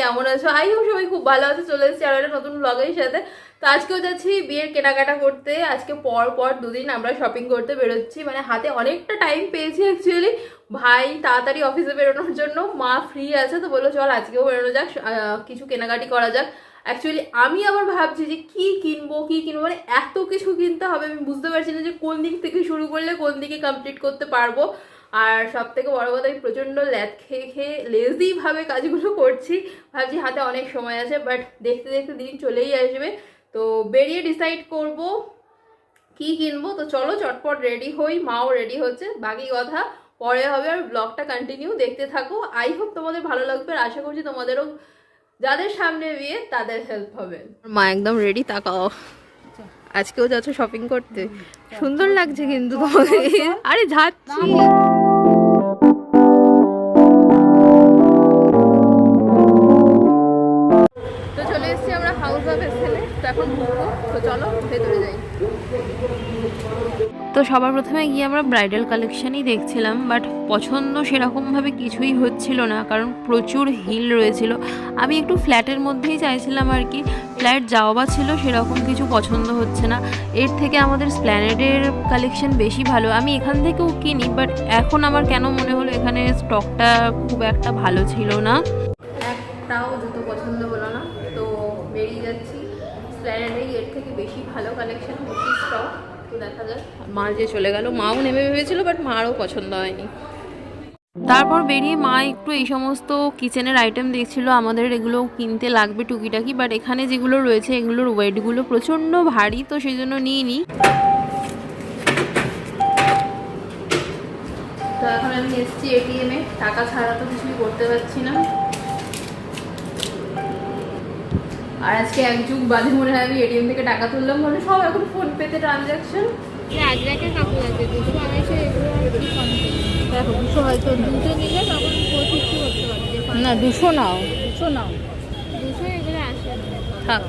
কেমন আছো? I hope সবাই খুব ভালো আছে। চলে এসেছি আরও একটা নতুন ব্লগের সাথে। তো আজকেও যাচ্ছি বিয়ের কেনাকাটা করতে। আজকে পর পর দুদিন আমরা শপিং করতে বেরোচ্ছি। মানে হাতে অনেকটা টাইম পেয়েছি অ্যাকচুয়ালি ভাই তাড়াতাড়ি অফিসে বেরোনোর জন্য, মা ফ্রি আছে, তো বলল, চল আজকেও বেরোনো যাক কিছু কেনাকাটি করা যাক। অ্যাকচুয়ালি আমি আবার ভাবছি যে কি কিনবো কি কিনবো? মানে এত কিছু কিনতে হবে, আমি বুঝতে পারছি না যে কোন দিক থেকে শুরু করলে কোন দিকে কমপ্লিট করতে পারব। আর সব থেকে বড় কথা আমি প্রচণ্ড ল্যাদ খেয়ে খেয়ে লেজিভাবে কাজগুলো করছি ভাবছি হাতে অনেক সময় আছে বাট দেখতে দেখতে দিন চলেই আসবে তো বেরিয়ে ডিসাইড করব কি কিনবো তো চলো চটপট রেডি হই মাও রেডি হচ্ছে বাকি কথা পরে হবে আর ব্লগটা কন্টিনিউ দেখতে থাকো আই হোপ তোমাদের ভালো লাগবে আর আশা করছি তোমাদেরও যাদের সামনে বিয়ে তাদের হেল্প হবে মা একদম রেডি তাকাও আজকেও যাচ্ছ শপিং করতে সুন্দর লাগছে কিন্তু আরে যাচ্ছি তো এখন ঢুকবো তো চলো ভেতরে যাই। তো সবার প্রথমে গিয়ে আমরা ব্রাইডাল কালেকশনই দেখছিলাম বাট পছন্দ সেরকমভাবে কিছুই হচ্ছিল না কারণ প্রচুর হিল রয়েছিল। আমি একটু ফ্ল্যাটের মধ্যেই চাইছিলাম আর কি ফ্ল্যাট যাওয়া ছিল সেরকম কিছু পছন্দ হচ্ছে না। এর থেকে আমাদের স্প্ল্যানেডের কালেকশন বেশি ভালো। আমি এখান থেকেও কিনি বাট এখন আমার কেন মনে হলো এখানে স্টকটা খুব একটা ভালো ছিল না। একটাও জুতো পছন্দ হলো না তো বেরিয়ে যাচ্ছি। এর থেকে বেশি ভালো কালেকশন বেশি স্টক তো দেখা যাক। মা যে চলে গেল মাও নেমে ভেবেছিল বাট মারও পছন্দ হয়নি। তারপর বেরিয়ে মা একটু এই সমস্ত কিচেনের আইটেম দেখছিল আমাদের এগুলো কিনতে লাগবে টুকিটাকি বাট এখানে যেগুলো রয়েছে এগুলোর ওয়েটগুলো প্রচণ্ড ভারী তো সেই জন্য নিয়ে নিই তো এখন আমি এসেছি এটিএমে টাকা ছাড়া তো কিছুই করতে পারছি না। আর আজকে এক যুগ বাদে মনে হয় আমি এটিএম থেকে টাকা তুললাম মানে সব এখন ফোন পেতে ট্রানজ্যাকশন রাজরাকের কাপড় আছে দুশো আড়াইশো এগুলো দেখো দুশো হয়তো দুটো নিলে তখন ফিফটি করতে পারবে না দুশো নাও। দুশো নাও। দুশো এগুলো আসে। থাক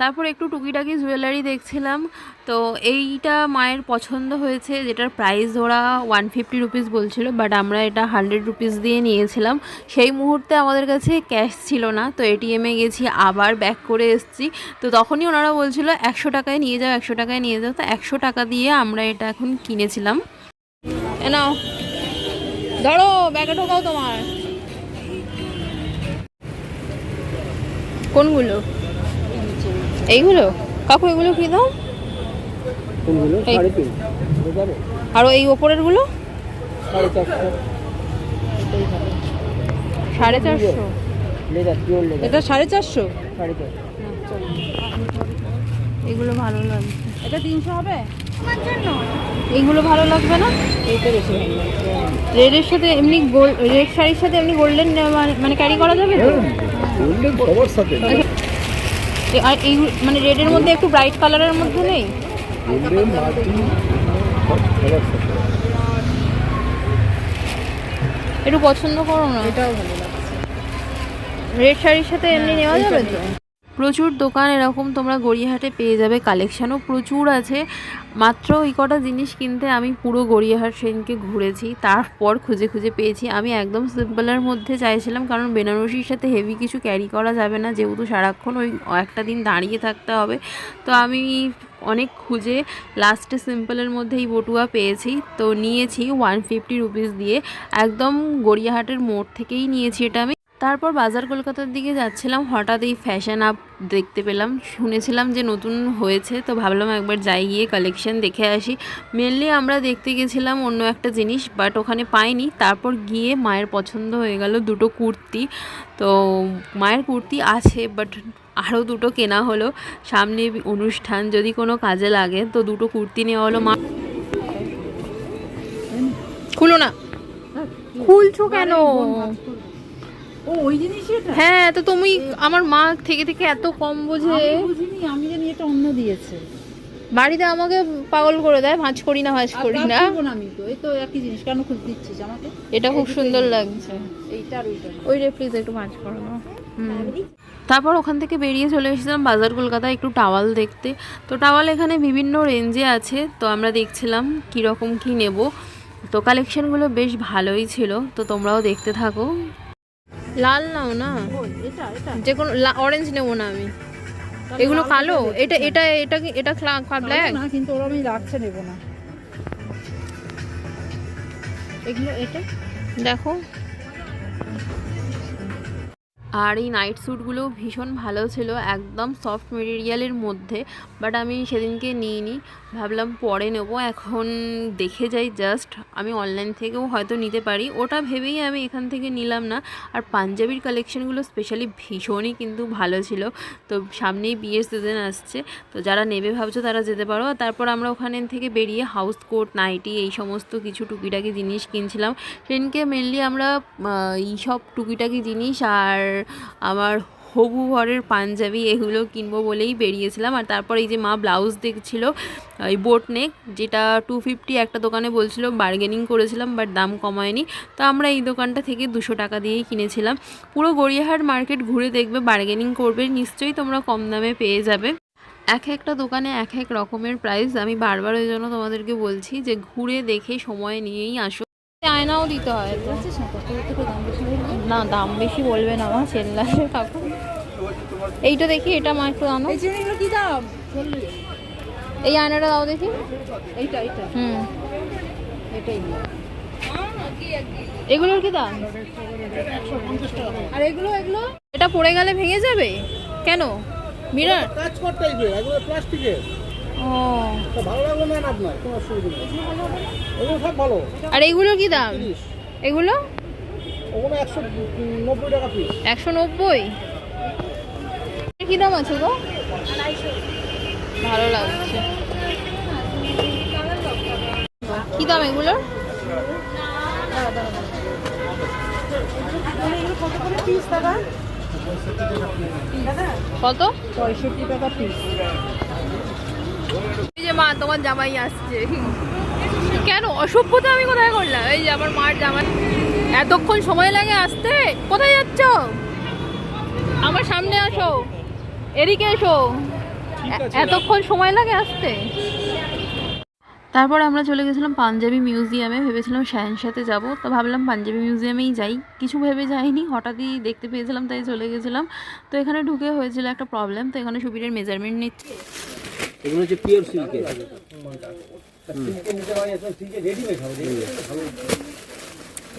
তারপর একটু টুকিটাকি জুয়েলারি দেখছিলাম। তো এইটা মায়ের পছন্দ হয়েছে, যেটার প্রাইস ওরা ওয়ান ফিফটি রুপিস বলছিল বাট আমরা এটা হান্ড্রেড রুপিস দিয়ে নিয়েছিলাম। সেই মুহূর্তে আমাদের কাছে ক্যাশ ছিল না, তো এটিএমে গেছি, আবার ব্যাক করে এসেছি। তো তখনই ওনারা বলছিল, একশো টাকায় নিয়ে যাও, একশো টাকায় নিয়ে যাও। তো একশো টাকা দিয়ে আমরা এটা এখন কিনেছিলাম। নাও। ধরো ব্যাগে ঢোকাও তোমার। কোনগুলো? এইগুলো? কাকু এগুলো কি সাড়ে আর এই ওপরেরগুলো সাড়ে চারশো? এটা সাড়ে চারশো? এগুলো ভালো লাগছে। এটা তিনশো হবে? আমার এইগুলো ভালো লাগবে না? রেডের সাথে এমনি গোল্ড রেড শাড়ির সাথে এমনি গোল্ডেন মানে ক্যারি করা যাবে তো? সবার সাথে। এ- আর এই মানে রেডের মধ্যে একটু ব্রাইট কালারের মধ্যে নেই? একটু পছন্দ করো না। এটাও ভালো লাগছে। রেড শাড়ির সাথে এমনি নেওয়া যাবে তো? প্রচুর দোকান এরকম তোমরা গড়িয়াহাটে পেয়ে যাবে কালেকশানও প্রচুর আছে। মাত্র ওই কটা জিনিস কিনতে আমি পুরো গড়িয়াহাট সেদিনকে ঘুরেছি, তারপর খুঁজে খুঁজে পেয়েছি। আমি একদম সিম্পলের মধ্যে চাইছিলাম, কারণ বেনারসির সাথে হেভি কিছু ক্যারি করা যাবে না, যেহেতু সারাক্ষণ ওই একটা দিন দাঁড়িয়ে থাকতে হবে। তো আমি অনেক খুঁজে লাস্টে সিম্পলের মধ্যে এই বটুয়া পেয়েছি। তো নিয়েছি ওয়ান ফিফটি রুপিস দিয়ে, একদম গড়িয়াহাটের মোড় থেকেই নিয়েছি এটা আমি। তারপর বাজার কলকাতার দিকে যাচ্ছিলাম হঠাৎ এই ফ্যাশন আপ দেখতে পেলাম। শুনেছিলাম যে নতুন হয়েছে তো ভাবলাম একবার যাই গিয়ে কালেকশন দেখে আসি। মেনলি আমরা দেখতে গেছিলাম অন্য একটা জিনিস বাট ওখানে পাইনি। তারপর গিয়ে মায়ের পছন্দ হয়ে গেল দুটো কুর্তি। তো মায়ের কুর্তি আছে বাট আরও দুটো কেনা হলো। সামনে অনুষ্ঠান যদি কোনো কাজে লাগে তো দুটো কুর্তি নেওয়া হলো মা খুলো না। খুলছো কেন? ও ওই জিনিসই এটা? হ্যাঁ তো তুমি আমার মা থেকে থেকে এত কম বোঝে। আমি বুঝিনি আমি জানি এটা অন্য দিয়েছে। বাড়িতে আমাকে পাগল করে দেয় ভাঁজ করি না ভাঁজ করি না। আমি তো এই তো একই জিনিস কেন খুঁজ দিচ্ছিস আমাকে? এটা খুব সুন্দর লাগছে। এইটা আর ওইটা ওই রে প্লিজ একটু ভাঁজ করো না। তারপর ওখান থেকে বেরিয়ে চলে এসেছিলাম বাজার কলকাতা একটু টাওয়াল দেখতে। তো টাওয়াল এখানে বিভিন্ন রেঞ্জে আছে তো আমরা দেখছিলাম কীরকম কী নেব। তো কালেকশনগুলো বেশ ভালোই ছিল তো তোমরাও দেখতে থাকো। লাল নাও না? যে কোনো অরেঞ্জ নেব না আমি। এগুলো কালো? এটা এটা এটা এটা ব্ল্যাক না কিন্তু ওরা আমি রাখছে নেব না। এগুলো এটা? দেখো। আর এই নাইট স্যুটগুলো ভীষণ ভালো ছিল একদম সফট মেটেরিয়ালের মধ্যে বাট আমি সেদিনকে নিইনি। ভাবলাম পরে নেব, এখন দেখে যাই জাস্ট আমি অনলাইন থেকেও হয়তো নিতে পারি। ওটা ভেবেই আমি এখান থেকে নিলাম না। আর পাঞ্জাবির কালেকশনগুলো স্পেশালি ভীষণই কিন্তু ভালো ছিল। তো সামনেই বিয়ের সিজন আসছে। তো যারা নেবে ভাবছ তারা যেতে পারো। আর তারপর আমরা ওখানে থেকে বেরিয়ে হাউস কোট নাইটি এই সমস্ত কিছু টুকিটাকি জিনিস কিনছিলাম। সেদিনকে মেনলি আমরা এই সব টুকিটাকি জিনিস আর আমার হবু ঘরের পাঞ্জাবি এগুলো কিনবো বলেই বেরিয়েছিলাম। আর তারপর এই যে মা ব্লাউজ দেখছিল, এই বোট নেক, যেটা টু ফিফটি একটা দোকানে বলছিল বার্গেনিং করেছিলাম বাট দাম কমায়নি। তো আমরা এই দোকানটা থেকে দুশো টাকা দিয়েই কিনেছিলাম। পুরো গড়িয়াহাট মার্কেট ঘুরে দেখবে বার্গেনিং করবে, নিশ্চয়ই তোমরা কম দামে পেয়ে যাবে। এক একটা দোকানে এক এক রকমের প্রাইস আমি বারবার ওই জন্য তোমাদেরকে বলছি যে ঘুরে দেখে সময় নিয়েই আসো। আয়নাও দিতে হয়। না দাম বেশি বলবে না মা চেল্লাসে কাকু এইটা দেখি এটা মা একটু আনো কি দাম? এই আয়নাটা দাও দেখি। এইটা এইটা। হুম। এটাই। এগুলোর কি দাম? আর এগুলো এগুলো? এটা পড়ে গেলে ভেঙে যাবে? কেন? মিরার? কাজ করতে এগুলো প্লাস্টিকের। এগুলো আর এইগুলোর কি দাম? এগুলো? একশো নব্বই কি দাম আছে গো? ভালো লাগছে। কি দাম এগুলোর কত? পঁয়ষট্টি টাকা পিস এই যে মা তোমার জামাই আসছে। কেন? অসভ্যতা আমি কোথায় করলাম? এই যে আমার মার জামাই। এতক্ষণ সময় লাগে আসতে? কোথায় যাচ্ছ? আমার সামনে আসো। এদিকে এসো। এতক্ষণ সময় লাগে আসতে? তারপর আমরা চলে গেছিলাম পাঞ্জাবি মিউজিয়ামে। ভেবেছিলাম শাহের সাথে যাব। তো ভাবলাম পাঞ্জাবি মিউজিয়ামেই যাই। কিছু ভেবে যাইনি। হঠাৎই দেখতে পেয়েছিলাম তাই চলে গেছিলাম। তো এখানে ঢুকে হয়েছিল একটা প্রবলেম তো এখানে সুবিরের মেজারমেন্ট নিচ্ছে। এগুলো হচ্ছে পিওর সিল্কের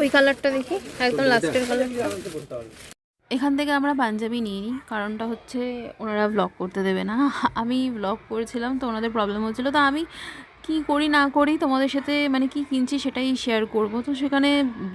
ওই কালারটা দেখি, একদম লাস্টের কালার। এখান থেকে আমরা পাঞ্জাবি নিয়ে নিই, কারণটা হচ্ছে ওনারা ব্লগ করতে দেবে না। আমি ব্লগ করেছিলাম, তো ওনাদের প্রবলেম হচ্ছিল। তো আমি কি করি না করি তোমাদের সাথে মানে কি কিনছি সেটাই শেয়ার করব। তো সেখানে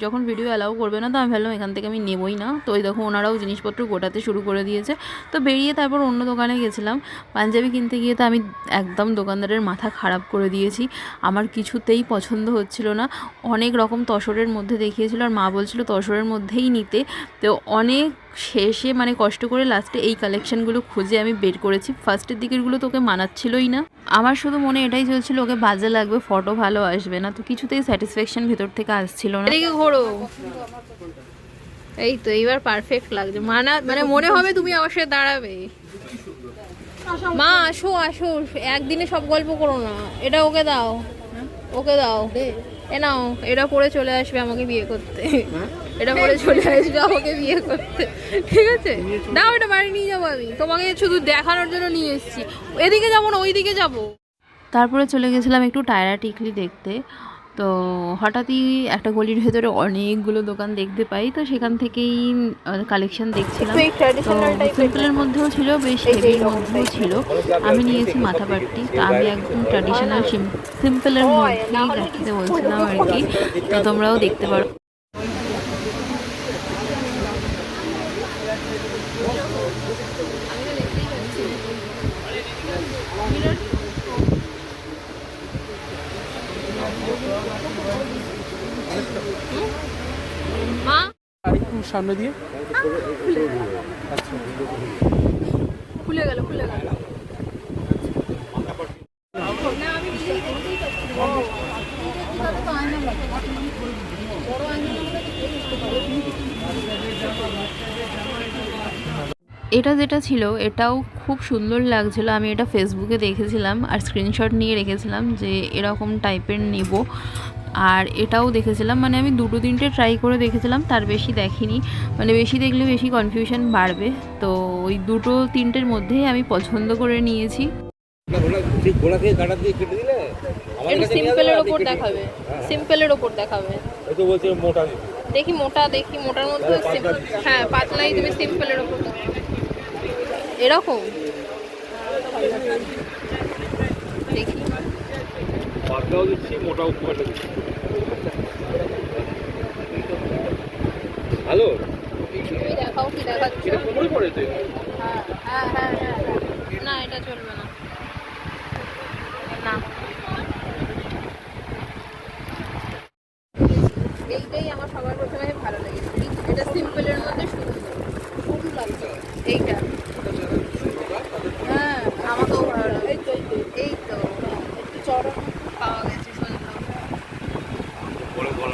যখন ভিডিও অ্যালাউ করবে না, তো আমি ভাবলাম এখান থেকে আমি নেবই না। তো ওই দেখো ওনারাও জিনিসপত্র গোটাতে শুরু করে দিয়েছে। তো বেরিয়ে তারপর অন্য দোকানে গেছিলাম। পাঞ্জাবি কিনতে গিয়ে তো আমি একদম দোকানদারের মাথা খারাপ করে দিয়েছি। আমার কিছুতেই পছন্দ হচ্ছিল না। অনেক রকম তসরের মধ্যে দেখিয়েছিল আর মা বলছিল তসরের মধ্যেই নিতে। তো অনেক শেষে মানে কষ্ট করে লাস্টে এই কালেকশনগুলো খুঁজে আমি বের করেছি। ফার্স্টের দিকেরগুলো তোকে মানাচ্ছিলই না। আমার শুধু মনে এটাই চলছিল, ওকে বাজে লাগবে ফটো ভালো আসবে না, তো কিছুতেই স্যাটিসফ্যাকশন ভেতর থেকে আসছিল না। এদিকে ঘোরো। এই তো এইবার পারফেক্ট লাগছে। মানা মানে মনে হবে তুমি আমার সাথে দাঁড়াবে। মা, আসো আসো। একদিনে সব গল্প করো না। এটা ওকে দাও। ওকে দাও। এ নাও এটা পরে চলে আসবে আমাকে বিয়ে করতে। এটা পরে চলে আসবে আমাকে বিয়ে করতে। ঠিক আছে? দাও এটা বাড়ি নিয়ে যাব আমি। তোমাকে শুধু দেখানোর জন্য নিয়ে এসেছি। এদিকে যাব না ওইদিকে যাব। তারপরে চলে গেছিলাম একটু টায়রা টিকলি দেখতে। তো হঠাৎই একটা গলির ভেতরে অনেকগুলো দোকান দেখতে পাই তো সেখান থেকেই কালেকশন দেখছিলাম। তো সিম্পলের মধ্যেও ছিল বেশ হেভির মধ্যেও ছিল। আমি নিয়েছি মাথা তো আমি একদম ট্র্যাডিশনাল সিম্পলের মধ্যেই রাখতে বলছিলাম আর কি। তো তোমরাও দেখতে পারো। মা সামনে দিয়ে। খুলে গেল খুলে গেল। এটা যেটা ছিল এটাও খুব সুন্দর লাগছিল। আমি এটা ফেসবুকে দেখেছিলাম আর স্ক্রিনশট নিয়ে রেখেছিলাম যে এরকম টাইপের নেব। আর এটাও দেখেছিলাম মানে আমি দুটো তিনটে ট্রাই করে দেখেছিলাম তার বেশি দেখিনি। মানে বেশি দেখলে বেশি কনফিউশন বাড়বে। তো ওই দুটো তিনটের মধ্যেই আমি পছন্দ করে নিয়েছি। সিম্পলের ওপর দেখাবে। সিম্পলের ওপর দেখাবে। দেখি। মোটা দেখি মোটার মধ্যে হ্যাঁ পাতলাই তুমি সিম্পলের ওপর দাও। এরকম? দেখি পাতলাও দিচ্ছি মোটাও খুব একটা দিচ্ছি। ভালো? তুমি দেখাও কি দেখাচ্ছ এটা কোমরে পড়ে তো হ্যাঁ হ্যাঁ হ্যাঁ না এটা চলবে না। না। এইটাই আমার সবার প্রথমে ভালো লেগেছে এটা সিম্পলের মধ্যে সুন্দর এইটা হ্যাঁ আমাকেও ভালো লাগে এই তো এই তো একটু চড়া পাওয়া গেছে সুন্দর বড় বড়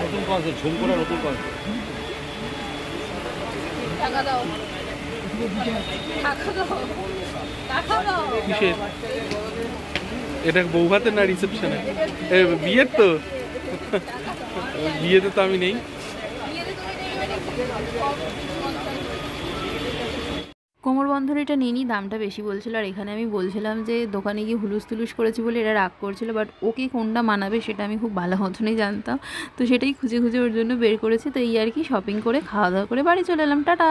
নতুন কনসেপ্ট ঝুম নতুন কনসেপ্ট টাকা দাও। কিসের? এটা বৌভাতের না রিসেপশনে বিয়ের তো। বিয়েতে তো আমি নেই। কোমর বন্ধনীটা নিয়ে নিই দামটা বেশি বলছিল। আর এখানে আমি বলছিলাম যে, দোকানে গিয়ে হুলুস তুলুস করেছি বলে এরা রাগ করছিল বাট ওকে কোনটা মানাবে সেটা আমি খুব ভালো মতনই জানতাম। তো সেটাই খুঁজে খুঁজে ওর জন্য বের করেছি। তো এই আর কি শপিং করে খাওয়া দাওয়া করে বাড়ি চলে এলাম। টাটা!